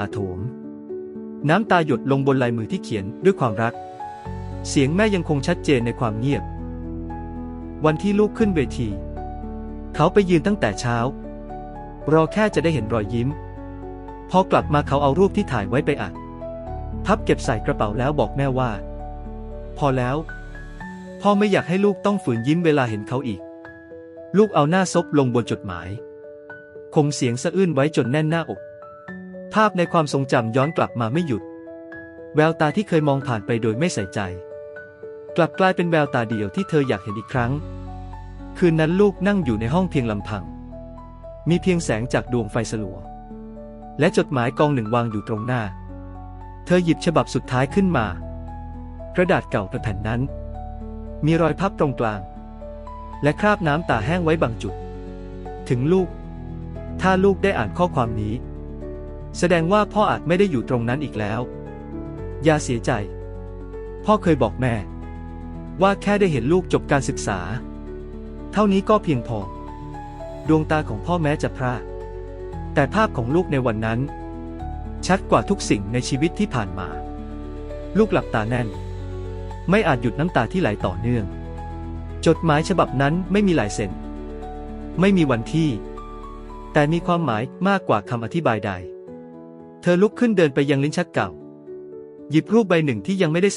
อาโถม น้ำตาหยดลงบนลายมือที่เขียนด้วยความรัก เสียงแม่ยังคงชัดเจนในความเงียบ วันที่ลูกขึ้นเวที เขาไปยืนตั้งแต่เช้า รอแค่จะได้เห็นรอยยิ้ม พอกลับมาเขาเอารูปที่ถ่ายไว้ไปอ่านพับเก็บใส่กระเป๋าแล้วบอกแม่ว่า พอแล้ว พ่อไม่อยากให้ลูกต้องฝืนยิ้มเวลาเห็นเขาอีก ลูกเอาหน้าซบลงบนจดหมาย คงเสียงสะอื้นไว้จนแน่นหน้าอก ภาพในความทรงจำย้อนกลับมาไม่หยุด แววตาที่เคยมองผ่านไปโดยไม่ใส่ใจ กลับกลายเป็นแววตาเดียวที่เธออยากเห็นอีกครั้ง คืนนั้นลูกนั่งอยู่ในห้องเพียงลำพัง มีเพียงแสงจากดวงไฟสลัว และจดหมายกองหนึ่งวางอยู่ตรงหน้า เธอหยิบฉบับสุดท้ายขึ้นมา กระดาษเก่ากระแผ่นนั้น มีรอยพับตรงกลาง และคราบน้ำตาแห้งไว้บางจุด ถึงลูก ถ้าลูกได้อ่านข้อความนี้ แสดงว่าพ่ออาจไม่ได้อยู่ตรงนั้นอีกแล้ว อย่าเสียใจ พ่อเคยบอกแม่ ว่าแค่ได้เห็นลูกจบการศึกษา เท่านี้ก็เพียงพอ ดวงตาของพ่อแม้จะพร่าแต่ภาพของลูกในวันนั้น ชัดกว่าทุกสิ่งในชีวิตที่ผ่านมา ลูกหลับตาแน่น ไม่อาจหยุดน้ำตาที่ไหลต่อเนื่อง จดหมายฉบับนั้นไม่มีลายเซ็น ไม่มีวันที่ แต่มีความหมายมากกว่าคำอธิบายใด เธอลุกขึ้นเดินไปยังลิ้นชักเก่า หยิบรูปใบหนึ่งที่ยังไม่ได้ใส่